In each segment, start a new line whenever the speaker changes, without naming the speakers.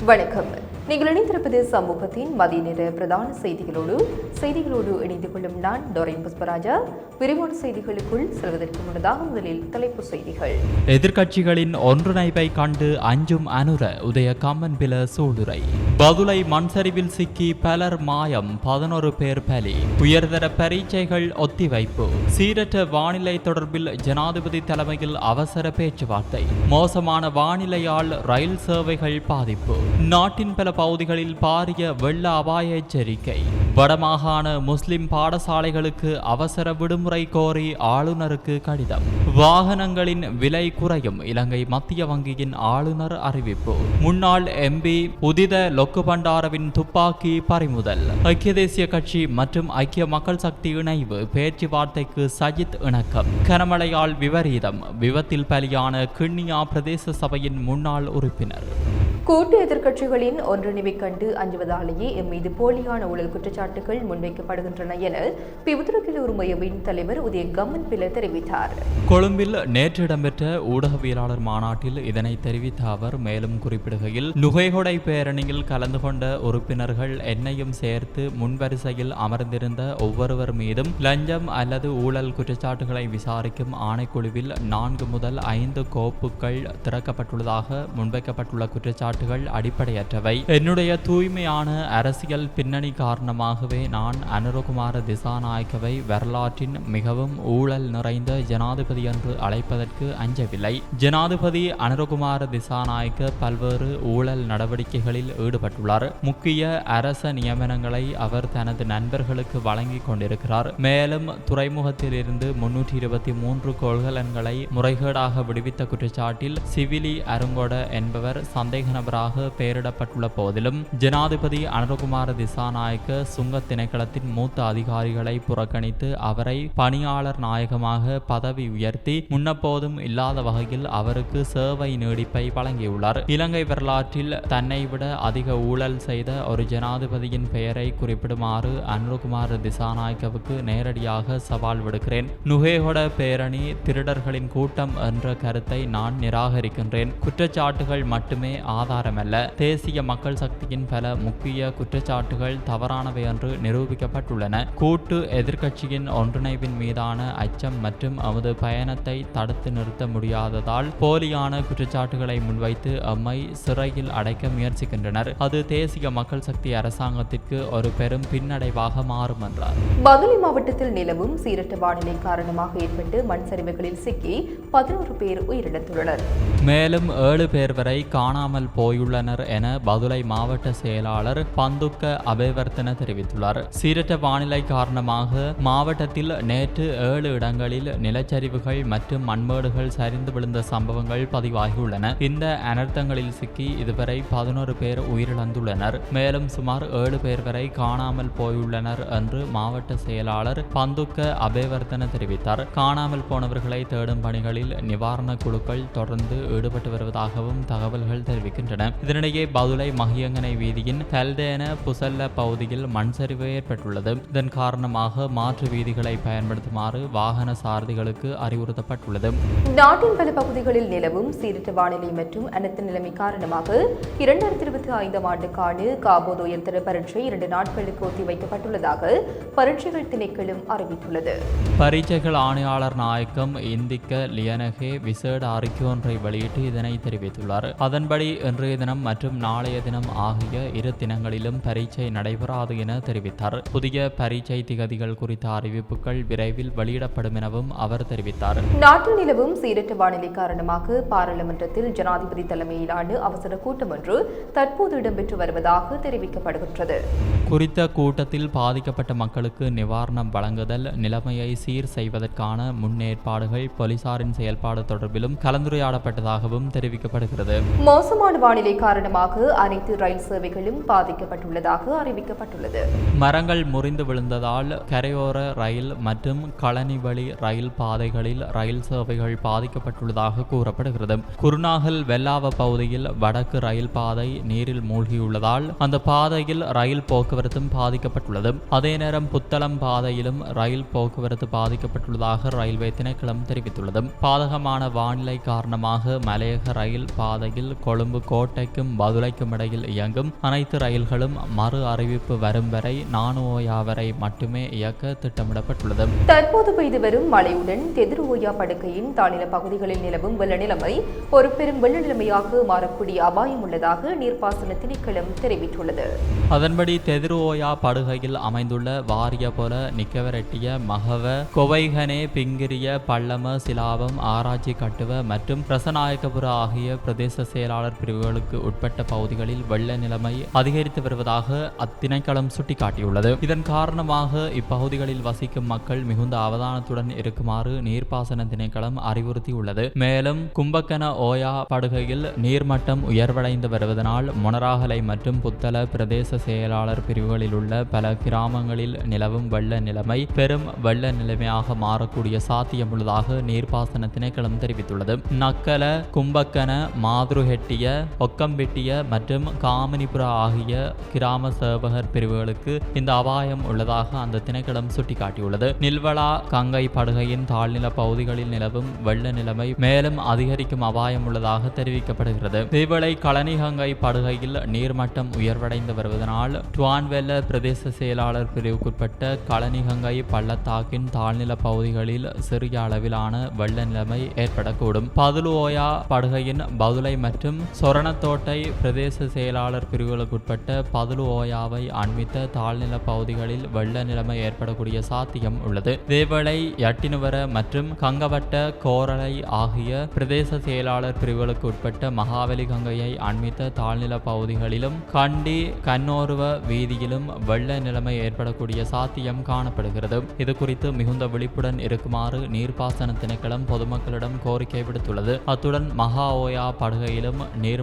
வணக்கம் நீங்கள் இணைந்திருப்பது சமூகத்தின் மதிய நேர பிரதான செய்திகளோடு செய்திகளோடு இணைந்து கொள்ளும் நான் டொரைன் புஷ்பராஜா. விரிவான செய்திகளுக்குள் செல்வதற்கு முன்னதாக முதலில் தலைப்பு செய்திகள்.
எதிர்க்கட்சிகளின் ஒன்றிணைப்பை கண்டு அஞ்சும் அனுர உதய கம்மன் பில சூளுரை. பதுளை மண்சரிவில் சிக்கி பலர் மாயம் பதினொரு பேர் பலி. உயர்தர பரீட்சைகள் ஒத்திவைப்பு. சீரற்ற வானிலை தொடர்பில் ஜனாதிபதி தலைமையில் அவசர பேச்சுவார்த்தை. மோசமான வானிலையால் ரயில் சேவைகள் பாதிப்பு. நாட்டின் பல பகுதிகளில் பாரிய வெள்ள அபாய எச்சரிக்கை. வடமாகாண முஸ்லிம் பாடசாலைகளுக்கு அவசர விடுமுறை கோரி ஆளுநருக்கு கடிதம். வாகனங்களின் விலை குறையும் இலங்கை மத்திய வங்கியின் ஆளுநர் அறிவிப்பு. முன்னாள் எம்பி உதித லொக்கு பண்டாரவின் துப்பாக்கி பறிமுதல். ஐக்கிய தேசிய கட்சி மற்றும் ஐக்கிய மக்கள் சக்தி இணைவு பேச்சுவார்த்தைக்கு சஜித் இணக்கம். கனமழையால் விபரீதம் விபத்தில் பலியான கிண்ணியா பிரதேச சபையின் முன்னாள் உறுப்பினர்.
கூட்டு எதிர்க்கட்சிகளின் ஒன்றிணைவை கண்டு அஞ்சுவதாலேயே எம் மீது போலியான ஊழல் குற்றச்சாட்டுகள் முன்வைக்கப்படுகின்றன என பிவுத்துரக்கிலூர் மையவின் தலைவர் உதய கம்மன் பிள்ளை தெரிவித்தார்.
கொழும்பில் நேற்று இடம்பெற்ற ஊடகவியலாளர் மாநாட்டில் இதனை தெரிவித்த அவர் மேலும் குறிப்பிடுகையில் நுகைகொடை பேரணியில் கலந்து கொண்ட உறுப்பினர்கள் என்னையும் சேர்த்து முன்வரிசையில் அமர்ந்திருந்த ஒவ்வொருவர் மீதும் லஞ்சம் அல்லது ஊழல் குற்றச்சாட்டுகளை விசாரிக்கும் ஆணைக்குழுவில் நான்கு முதல் ஐந்து கோப்புகள் திறக்கப்பட்டுள்ளதாக முன்வைக்கப்பட்டுள்ள குற்றச்சாட்டு குற்றச்சாட்டுகள் அடிப்படையற்றவை. என்னுடைய தூய்மையான அரசியல் பின்னணி காரணமாகவே நான் அனுரகுமார திசாநாயக்கவை வரலாற்றின் மிகவும் ஊழல் நிறைந்த ஜனாதிபதி என்று அழைப்பதற்கு அஞ்சவில்லை. ஜனாதிபதி அனுரகுமார திசாநாயக்க பல்வேறு ஊழல் நடவடிக்கைகளில் ஈடுபட்டுள்ளார். முக்கிய அரச நியமனங்களை அவர் தனது நண்பர்களுக்கு வழங்கிக் கொண்டிருக்கிறார். மேலும் துறைமுகத்திலிருந்து முன்னூற்றி இருபத்தி மூன்று கொள்கலன்களை முறைகேடாக விடுவித்த குற்றச்சாட்டில் சிவிலி அருங்கொட என்பவர் சந்தேக நபராக பெயரிடப்பட்டுள்ள போதிலும் ஜனாதிபதி அனுரகுமார திசாநாயக்க சுங்க திணைக்களத்தின் மூத்த அதிகாரிகளை புறக்கணித்து அவரை பணியாளர் நாயகமாக பதவி உயர்த்தி முன்னப்போதும் இல்லாத வகையில் அவருக்கு சேவை நீடிப்பை வழங்கியுள்ளார். இலங்கை வரலாற்றில் தன்னை விட அதிக ஊழல் செய்த ஒரு ஜனாதிபதியின் பெயரை குறிப்பிடுமாறு அனுரகுமார திசாநாயக்கவுக்கு நேரடியாக சவால் விடுக்கிறேன். நுகேகொட பேரணி திருடர்களின் கூட்டம் என்ற கருத்தை நான் நிராகரிக்கின்றேன். குற்றச்சாட்டுகள் மட்டுமே ஆதாரமல்ல தேசிய மக்கள் சக்தியின் பல முக்கிய குற்றச்சாட்டுகள் தவறானவை என்று நிரூபிக்கப்பட்டுள்ளன. கூட்டு எதிர்க்கட்சியின் ஒன்றிணைவின் மீதான அச்சம் மற்றும் அவரது பயணத்தை தடுத்து நிறுத்த முடியாததால் போலியான குற்றச்சாட்டுகளை முன்வைத்து அம்மை சிறையில் அடைக்க முயற்சிக்கின்றனர். அது தேசிய மக்கள் சக்தி அரசாங்கத்திற்கு ஒரு பெரும் பின்னடைவாக மாறும் என்றார்.
பதுளை மாவட்டத்தில் நிலவும் சீரற்ற வானிலை காரணமாக ஏற்பட்டு மண் சரிவுகளில் சிக்கி பதினோரு பேர் உயிரிழந்துள்ளனர்.
மேலும் ஏழு பேர் வரை காணாமல் போயுள்ளனர் என பதுளை மாவட்ட செயலாளர் பந்துக்க அபேவர்த்தன தெரிவித்துள்ளார். சீரற்ற வானிலை காரணமாக மாவட்டத்தில் நேற்று ஏழு இடங்களில் நிலச்சரிவுகள் மற்றும் மண்மேடுகள் சரிந்து விழுந்த சம்பவங்கள் பதிவாகியுள்ளன. இந்த அனர்த்தங்களில் சிக்கி இதுவரை பதினோரு பேர் உயிரிழந்துள்ளனர். மேலும் சுமார் ஏழு பேர் வரை காணாமல் போயுள்ளனர் என்று மாவட்ட செயலாளர் பந்துக்க அபேவர்த்தன தெரிவித்தார். காணாமல் போனவர்களை தேடும் பணிகளில் நிவாரண குழுக்கள் தொடர்ந்து ஈடுபட்டு வருவதாகவும் தகவல்கள் தெரிவிக்கின்றன. இதனிடையே பதுளை மகியங்கனை வீதியின் கல்தேன புசல்ல பகுதியில் மண் சரிவு ஏற்பட்டுள்ளது. இதன் காரணமாக மாற்று வீதிகளை பயன்படுத்துமாறு வாகன சாரதிகளுக்கு அறிவுறுத்தப்பட்டுள்ளது.
நாட்டின் பல பகுதிகளில் நிலவும் சீரற்ற வானிலை மற்றும் அனைத்து நிலைமை காரணமாக இரண்டாயிரத்தி இருபத்தி ஐந்தாம் ஆண்டுக்கான காபோத் உயர்தர பரீட்சை இரண்டு நாட்களுக்கு ஒத்திவைக்கப்பட்டுள்ளதாக பரீட்சைகள் திணைக்களம் அறிவித்துள்ளது.
பரீட்சைகள் ஆணையாளர் நாயக்கம் இந்திக்க லியனகே விசேட அறிக்கை ஒன்றை வெளியிட்டு இதனை தெரிவித்துள்ளார். அதன்படி இன்றைய தினம் மற்றும் நாளைய தினம் ஆகிய இரு தினங்களிலும் பரீட்சை நடைபெறாது என தெரிவித்தார். புதிய பரீட்சை திகதிகள் குறித்த அறிவிப்புகள் விரைவில் வெளியிடப்படும் எனவும் அவர் தெரிவித்தார்.
நாட்டில் நிலவும் சீரற்ற வானிலை காரணமாக பாராளுமன்றத்தில் ஜனாதிபதி தலைமையிலான அவசர கூட்டம் ஒன்று தற்போது இடம்பெற்று வருவதாக தெரிவிக்கப்படுகின்றது.
குறித்த கூட்டத்தில் பாதிக்கப்பட்ட மக்களுக்கு நிவாரணம் வழங்குதல் நிலைமையை சீர் செய்வதற்கான முன்னேற்பாடுகள் போலீசாரின் செயல்பாடு தொடர்பிலும் கலந்துரையாடப்பட்டதாகவும் தெரிவிக்கப்படுகிறது.
மோசமான வானிலை காரணமாக அனைத்து ரயில் சேவைகளும் பாதிக்கப்பட்டுள்ளதாக அறிவிக்கப்பட்டுள்ளது.
மரங்கள் முறிந்து விழுந்ததால் கரையோர ரயில் மற்றும் களனி வழி ரயில் பாதைகளில் ரயில் சேவைகள் பாதிக்கப்பட்டுள்ளதாக கூறப்படுகிறது. குருநாகல் வெல்லாவ பகுதியில் வடக்கு ரயில் பாதை நீரில் மூழ்கியுள்ளதால் அந்த பாதையில் ரயில் போக்குவரத்தும் பாதிக்கப்பட்டுள்ளது. அதே நேரம் புத்தளம் பாதையிலும் ரயில் போக்குவரத்து பாதிக்கப்பட்டுள்ளதாக ரயில்வே திணைக்களம் தெரிவித்துள்ளது. பாதகமான வானிலை காரணமாக மலையக ரயில் பாதையில் கொழும்பு கோட்டைக்கும் பதுளைக்கும் இடையில் இயங்கும் அனைத்து ரயில்களும் மறு அறிவிப்பு வரும் வரை நானுஓயா வரை மட்டுமே இயக்க திட்டமிடப்பட்டுள்ளது.
தற்போது பெய்து வரும் மழையுடன் தெதிர்ஓயா படுக்கையின் தாழ்நில பகுதிகளில் நிலவும் வெள்ள நிலைமை ஒரு பெரும் வெள்ள நிலைமையாக மாறக்கூடிய அபாயம் உள்ளதாக நீர்ப்பாசன திணைக்களம் தெரிவித்துள்ளது.
அதன்படி தெதிரோயா படுகையில் அமைந்துள்ள வாரிய போல நிக்கவரெட்டிய மகவ கொவைகனே பிங்கிரிய பள்ளம சிலாவம் ஆராய்ச்சி கட்டுவ மற்றும் ரசநாயக்கபுர ஆகிய பிரதேச செயலாளர் பிரிவுகளுக்கு உட்பட்ட பகுதிகளில் வெள்ள நிலைமை அதிகரித்து வருவதாக அத்திணைக்களம் சுட்டிக்காட்டியுள்ளது. இதன் காரணமாக இப்பகுதிகளில் வசிக்கும் மக்கள் மிகுந்த அவதானத்துடன் இருக்குமாறு நீர்ப்பாசன திணைக்களம் அறிவுறுத்தியுள்ளது. மேலும் கும்பக்கன ஓயா படுகையில் நீர்மட்டம் உயர்வடைந்து வருவதனால் மொனராகலை மற்றும் புத்தள பிரதேச செயலாளர் பிரிவுகளில் உள்ள பல கிராமங்களில் நிலவும் வெள்ள நிலைமை பெரும் வெள்ள நிலைமையாக மாறக்கூடிய சாத்தியமுள்ளதாக நீர்ப்பாசன திணைக்களம் தெரிவித்துள்ளது. நக்கல கும்பக்கன மாதுருஹெட்டிய ஒக்கம்பெட்டிய மற்றும் காமினிபுர ஆகிய கிராம சேவகர் பிரிவுகளுக்கு இந்த அபாயம் உள்ளதாக அந்த திணைக்களம் சுட்டிக்காட்டியுள்ளது. நில்வலா கங்கை படுகையின் தாழ்நில பகுதிகளில் நிலவும் வெள்ள நிலைமை மேலும் அதிகரிக்கும் அபாயம் உள்ளதாக தெரிவிக்கப்படுகிறது. இதேவேளை களனிகங்கை படுகையில் நீர்மட்டம் உயர்வடைந்து வருவதனால் டுவான்வெல்ல பிரதேச செயலாளர் பிரிவுக்குட்பட்ட களனிகங்கை பள்ளத்தாக்கின் தாழ்நில பகுதிகளில் சிறிய அளவிலான வெள்ள நிலைமை ஏற்படக்கூடும். பதுலுஓயா படுகையின் பதுளை மற்றும் சொரணத்தோட்டை பிரதேச செயலாளர் பிரிவுகளுக்குட்பட்ட பதுலுஓயாவை அண்மித்த தாழ்நில பகுதிகளில் வெள்ள நிலைமை ஏற்படக்கூடிய சாத்தியம் உள்ளது. இதேவேளை யட்டினுவர மற்றும் கங்கவட்ட கோரளை ஆகிய பிரதேச செயலாளர் பிரிவுகளுக்கு உட்பட்ட மகாவலி கங்கையை அண்மித்த தாழ்நில பகுதிகளிலும் கண்டி கன்னோருவ வீதியிலும் வெள்ள நிலைமை ஏற்படக்கூடிய சாத்தியம் காணப்படுகிறது. இது குறித்து மிகுந்த விழிப்புடன் இருக்குமாறு நீர்ப்பாசன திணைக்களம் பொதுமக்களிடம் கோரிக்கை விடுத்துள்ளது. அத்துடன் மகா ஓயா படுகையிலும்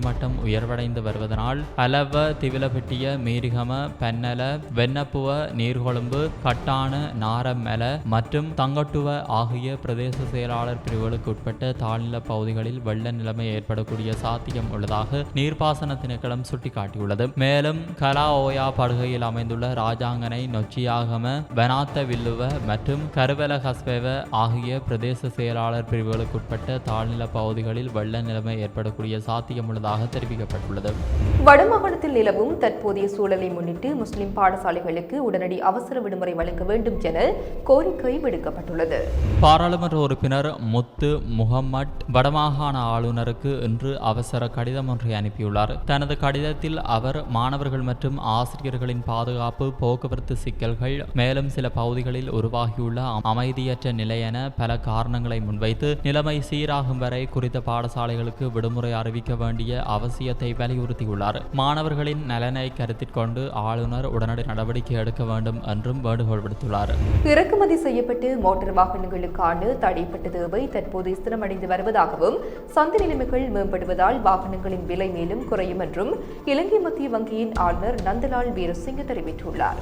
மட்டம் உயர்வடைந்து வருவதனால் அலவ திவிலபெட்டிய மீரிகம பென்னல வெண்ணப்புவ நீர்கொழும்பு கட்டான நாரமெல மற்றும் தங்கட்டுவ ஆகிய பிரதேச செயலாளர் பிரிவுகளுக்கு உட்பட்ட தாழ்நில பகுதிகளில் வெள்ள நிலைமை ஏற்படக்கூடிய சாத்தியம் உள்ளதாக நீர்ப்பாசன திணைக்களம் சுட்டிக்காட்டியுள்ளது. மேலும் கலா ஓயா படுகையில் அமைந்துள்ள ராஜாங்கனை நொச்சியாகம வெனாத்த வில்லுவ மற்றும் கருவல ஹஸ்பேவ ஆகிய பிரதேச செயலாளர் பிரிவுகளுக்கு உட்பட்ட தாழ்நில பகுதிகளில் வெள்ள நிலைமை ஏற்படக்கூடிய சாத்தியம் உள்ளதாக தெரிவிக்கப்பட்டுள்ளது.
வடமாகாணத்தில் நிலவும் தற்போதைய சூழலை முன்னிட்டு முஸ்லிம் பாடசாலைகளுக்கு உடனடி அவசர விடுமுறை வழங்க வேண்டும் என கோரிக்கை விடுக்கப்பட்டுள்ளது.
பாராளுமன்ற உறுப்பினர் முத்து முகம்மட் வடமாகாண ஆளுநருக்கு இன்று அவசர கடிதம் ஒன்றை அனுப்பியுள்ளார். தனது கடிதத்தில் அவர் மாணவர்கள் மற்றும் ஆசிரியர்களின் பாதுகாப்பு போக்குவரத்து சிக்கல்கள் மேலும் சில பகுதிகளில் உருவாகியுள்ள அமைதியற்ற நிலை என பல காரணங்களை முன்வைத்து நிலைமை சீராகும் வரை குறித்த பாடசாலைகளுக்கு விடுமுறை அறிவிக்க வேண்டிய அவசியத்தை வலியுறுத்தியுள்ளார். மாணவர்களின் நலனை கருத்தில் கொண்டு ஆளுநர் உடனடி நடவடிக்கை எடுக்க வேண்டும் என்றும் வேண்டுகோள் விடுத்துள்ளார்.
இறக்குமதி செய்யப்பட்டு மோட்டார் வாகனங்களுக்கான தடைப்பட்ட தேவை தற்போது ஸ்திரமடைந்து வருவதாகவும் சந்தை நிலைமைகள் மேம்படுவதால் வாகனங்களின் விலை மேலும் குறையும் என்றும் இலங்கை மத்திய வங்கியின் ஆளுநர் நந்தலால் வீரசிங்க தெரிவித்துள்ளார்.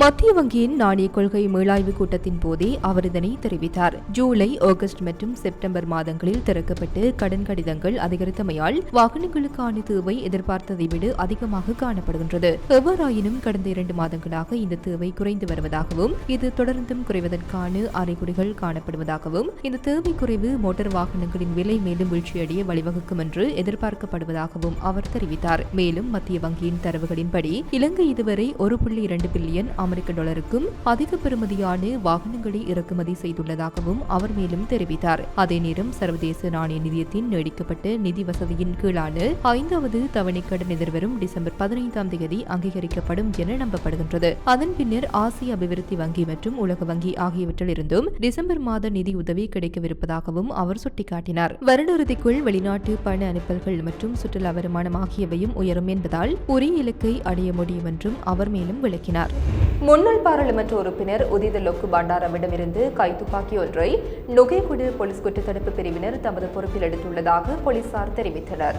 மத்திய வங்கியின் நாணய கொள்கை மீளாய்வு கூட்டத்தின் போதே அவர் இதனை தெரிவித்தார். ஜூலை ஆகஸ்ட் மற்றும் செப்டம்பர் மாதங்களில் திறக்கப்பட்டு கடன் கடிதங்கள் அதிகரித்தமையால் வாகனங்களுக்கான தேவை எதிர்பார்த்ததை விட அதிகமாக காணப்படுகின்றது. எவ்வாறாயினும் கடந்த இரண்டு மாதங்களாக இந்த தேவை குறைந்து வருவதாகவும் இது தொடர்ந்தும் குறைவதற்கான அறிகுறிகள் காணப்படுவதாகவும் இந்த தேவை குறைவு மோட்டார் வாகனங்களின் விலை மேலும் வீழ்ச்சியடைய வழிவகுக்கும் என்று எதிர்பார்க்கப்படுவதாகவும் அவர் தெரிவித்தார். மேலும் மத்திய வங்கியின் தரவுகளின்படி இலங்கை இதுவரை ஒரு புள்ளி இரண்டு பில்லியன் அமெரிக்க டாலருக்கும் அதிக பெறுமதியான வாகனங்களை இறக்குமதி செய்துள்ளதாகவும் அவர் மேலும் தெரிவித்தார். அதே நேரம் சர்வதேச நாணய நிதியத்தின் நீடிக்கப்பட்ட நிதி வசதியின் கீழான ஐந்தாவது தவணை கடன் எதிர்வரும் டிசம்பர் பதினைந்தாம் தேதி அங்கீகரிக்கப்படும் என நம்பப்படுகின்றது. அதன் பின்னர் ஆசிய அபிவிருத்தி வங்கி மற்றும் உலக வங்கி ஆகியவற்றில் இருந்தும் டிசம்பர் மாத நிதி உதவி கிடைக்கவிருப்பதாகவும் அவர் சுட்டிக்காட்டினார். வருடறுதிக்குள் வெளிநாட்டு பண அனுப்பல்கள் மற்றும் சுற்றுலா வருமானம் ஆகியவையும் உயரும் என்பதால் உரிய இலக்கை அடைய முடியும் என்றும் அவர் மேலும் விளக்கினார். முன்னாள் பாராளுமன்ற உறுப்பினர் உதித லொக்கு பண்டாரவிடமிருந்து கைத்துப்பாக்கி ஒன்றை நுகைகுடு போலீஸ் குற்றத்தடுப்பு பிரிவினர் தமது பொறுப்பில் எடுத்துள்ளதாக போலீசார் தெரிவித்தனர்.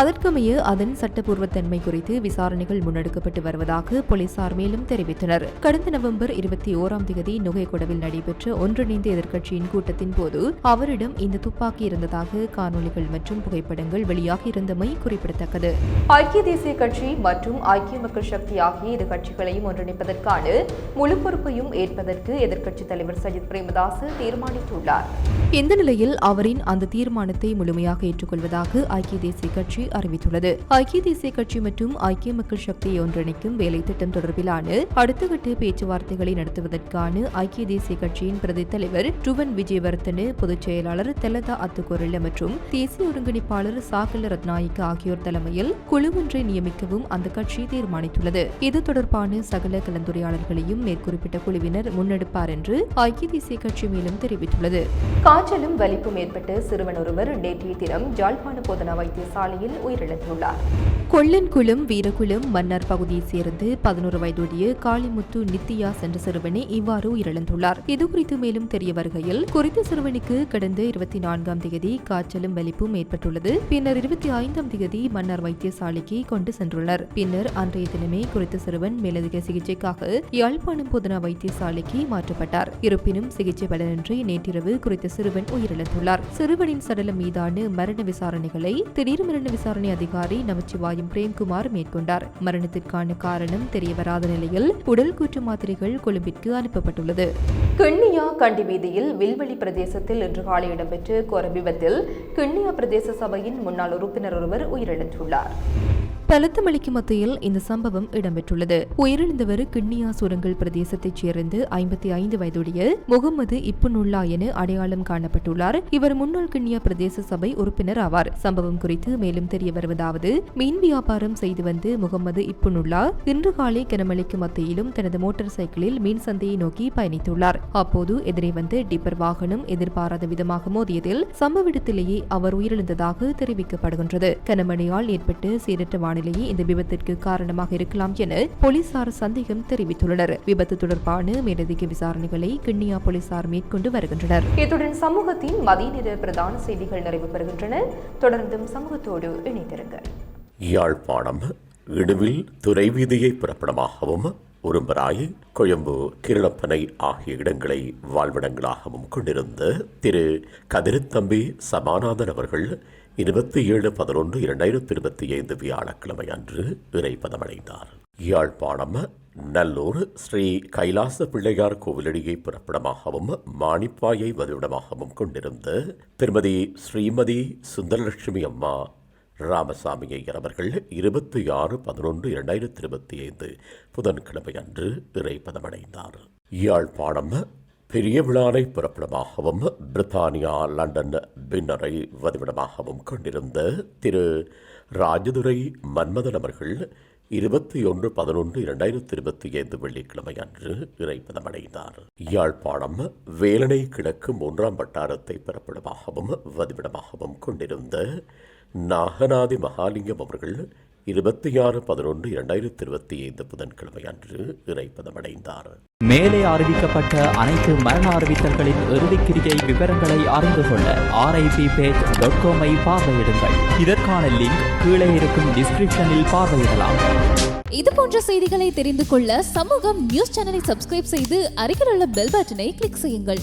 அதற்கமைய அதன் சட்டப்பூர்வத்தன்மை குறித்து விசாரணைகள் முன்னெடுக்கப்பட்டு வருவதாக போலீசார் மேலும் தெரிவித்தனர். கடந்த நவம்பர் இருபத்தி ஓராம் தேதி நுகைகுடவில் நடைபெற்ற ஒன்றிணைந்த எதிர்க்கட்சியின் கூட்டத்தின் போது அவரிடம் இந்த துப்பாக்கி இருந்ததாக காணொலிகள் மற்றும் புகைப்படங்கள் வெளியாகி இருந்தமை குறிப்பிடத்தக்கது. ஐக்கிய தேசிய கட்சி மற்றும் ஐக்கிய மக்கள் சக்தி ஆகிய இரு கட்சிகளையும் ஒன்றிணைப்பதற்கான நிலைமைக்கான முழு பொறுப்பையும் ஏற்பதற்கு எதிர்க்கட்சித் தலைவர் சஜித் பிரேமதாஸ் தீர்மானித்துள்ளார். இந்த நிலையில் அவரின் அந்த தீர்மானத்தை முழுமையாக ஏற்றுக்கொள்வதாக ஐக்கிய தேசிய கட்சி அறிவித்துள்ளது. ஐக்கிய தேசிய கட்சி மற்றும் ஐக்கிய மக்கள் சக்தியை ஒன்றிணைக்கும் வேலை திட்டம் தொடர்பிலான அடுத்த கட்ட பேச்சுவார்த்தைகளை நடத்துவதற்கான ஐக்கிய தேசிய கட்சியின் பிரதி தலைவர் டுவன் விஜயவர்தன பொதுச் செயலாளர் தெலதா அத்துக்கொரல்ல மற்றும் தேசிய ஒருங்கிணைப்பாளர் சாகல ரத்நாயக்க ஆகியோர் தலைமையில் குழு ஒன்றை நியமிக்கவும் அந்த கட்சி தீர்மானித்துள்ளது. இது தொடர்பான சகல கலந்துரையாடல்களையும் மேற்குறிப்பிட்ட குழுவினர் முன்னெடுப்பார் என்று ஐக்கிய தேசிய கட்சி மேலும் தெரிவித்துள்ளது. காய்ச்சலும் வலிப்பும் ஏற்பட்டு சிறுவன் ஒருவர் நேற்றைய தினம் ஜாழ்ப்பாண போதனா வைத்தியசாலையில் உயிரிழந்துள்ளார். கொள்ளன்குளம் வீரகுளம் மன்னார் பகுதியைச் சேர்ந்து பதினோரு வயதுடைய காளிமுத்து நித்தியா சென்ற சிறுவனே இவ்வாறு உயிரிழந்துள்ளார். இதுகுறித்து மேலும் தெரிய வருகையில் குறித்த சிறுவனுக்கு கடந்த இருபத்தி நான்காம் தேதி காய்ச்சலும் வலிப்பும் ஏற்பட்டுள்ளது. பின்னர் இருபத்தி ஐந்தாம் தேதி மன்னார் வைத்தியசாலைக்கு கொண்டு சென்றுள்ளனர். பின்னர் அன்றைய தினமே குறித்த சிறுவன் மேலதிக சிகிச்சைக்காக யாழ்ப்பாணம் பொதுனா வைத்தியசாலைக்கு மாற்றப்பட்டார். இருப்பினும் சிகிச்சை பலனின்றி நேற்றிரவு குறித்த சிறுவன் உயிரிழந்துள்ளார். சிறுவனின் சடலம் மீதான மரண விசாரணைகளை திடீர் மரண விசாரணை அதிகாரி நமச்சிவாயம் பிரேம்குமார் மேற்கொண்டார். மரணத்திற்கான காரணம் தெரியவராத நிலையில் உடல் கூற்று மாத்திரைகள் கொழும்பிற்கு அனுப்பப்பட்டுள்ளது. கிண்ணியா கண்டி வீதியில் வில்வெளி பிரதேசத்தில் இன்று காலை இடம்பெற்ற கோர விபத்தில் கிண்ணியா பிரதேச சபையின் முன்னாள் உறுப்பினர் ஒருவர் உயிரிழந்துள்ளார். பலத்த மழைக்கு மத்தியில் இந்த சம்பவம் இடம்பெற்றுள்ளது. உயிரிழந்தவர் கிண்ணியா சுரங்கல் பிரதேசத்தைச் சேர்ந்து ஐம்பத்தி ஐந்து வயதுடைய முகமது இப்புனுல்லா என அடையாளம் காணப்பட்டுள்ளார். இவர் முன்னாள் கிண்ணியா பிரதேச சபை உறுப்பினர் ஆவார். சம்பவம் குறித்து மேலும் தெரிய வருவதாவது மீன் வியாபாரம் செய்து வந்து முகமது இப்புனுல்லா இன்று காலை கனமழைக்கு மத்தியிலும் தனது மோட்டார் சைக்கிளில் மீன் சந்தையை நோக்கி பயணித்துள்ளார். அப்போது எதிரே வந்து டிப்பர் வாகனம் எதிர்பாராத விதமாக மோதியதில் சம்பவ இடத்திலேயே அவர் உயிரிழந்ததாக தெரிவிக்கப்படுகின்றது. கனமழையால் ஏற்பட்டு சீரற்ற வானிலையே இந்த விபத்திற்கு காரணமாக இருக்கலாம் என போலீசார் சந்தேகம் தெரிவித்துள்ளனர். விபத்து தொடர்பான மேலதிக விசாரணைகளை கிண்ணியா போலீசார் மேற்கொண்டு வருகின்றனர். இத்துடன் சமூகத்தின் மதிய நேர பிரதான செய்திகள் நிறைவு பெறுகின்றன. தொடர்ந்தும் சமூகத்தோடு இணைந்திருங்கள்.
யாழ்ப்பாணம் இடுவில் துறைவீதியை பிறப்பிடமாகவும் உரும்பராய் கொழும்பு கிருளப்பனை ஆகிய இடங்களை வாழ்விடங்களாகவும் கொண்டிருந்த திரு கதிரத்தம்பி சமாநாதன் அவர்கள் இருபத்தி ஏழு பதினொன்று இரண்டாயிரத்தி இருபத்தி ஐந்து வியாழக்கிழமை அன்று இறைப்பதமடைந்தார் யாழ்ப்பாணம் நல்லூர் ஸ்ரீ கைலாச பிள்ளையார் கோவிலடியை பிறப்பிடமாகவும் மாணிப்பாயை வதிவிடமாகவும் கொண்டிருந்த திருமதி ஸ்ரீமதி சுந்தரலட்சுமி அம்மா ராமசாமி ஐயர் அவர்கள் இருபத்தி ஆறு பதினொன்று இரண்டாயிரத்தி இருபத்தி ஐந்து புதன்கிழமை அன்று இறைப்பதமடைந்தார் யாழ்ப்பாணம் பெரிய விழானை புறப்படமாகவும் பிரித்தானியா லண்டன் பின்னரை வதிவிடமாகவும் கொண்டிருந்த திரு. ராஜதுரை மன்மதன் அவர்கள் இருபத்தி ஒன்று பதினொன்று இரண்டாயிரத்தி இருபத்தி ஐந்து வெள்ளிக்கிழமை அன்று இறைப்பதமடைந்தார் யாழ்ப்பாணம் வேலனை கிழக்கு மூன்றாம் வட்டாரத்தை பிறப்பிடமாகவும் வதிவிடமாகவும் கொண்டிருந்த நாகநாதி மகாலிங்கம் அவர்கள் இருபத்தி ஆறு பதினொன்று இரண்டாயிரத்தி இருபத்தி ஐந்து புதன்கிழமை அன்று இறைப்பதமடைந்தார்
மேலே அறிவிக்கப்பட்ட அனைத்து மரண அறிவித்தல்களின் இறுதிக்கிரியை விவரங்களை அறிந்து கொள்ள ஆர்ஐபி பேஜ் டாட் காமை பார்வையிடுங்கள். இதற்கான லிங்க் கீழே இருக்கும் டிஸ்கிரிப்ஷனில் பார்வையிடலாம்.
இது போன்ற செய்திகளை தெரிந்து கொள்ள சமூகம் நியூஸ் சேனலை சப்ஸ்கிரைப் செய்து அருகில் உள்ள பெல் பட்டனை கிளிக் செய்யுங்கள்.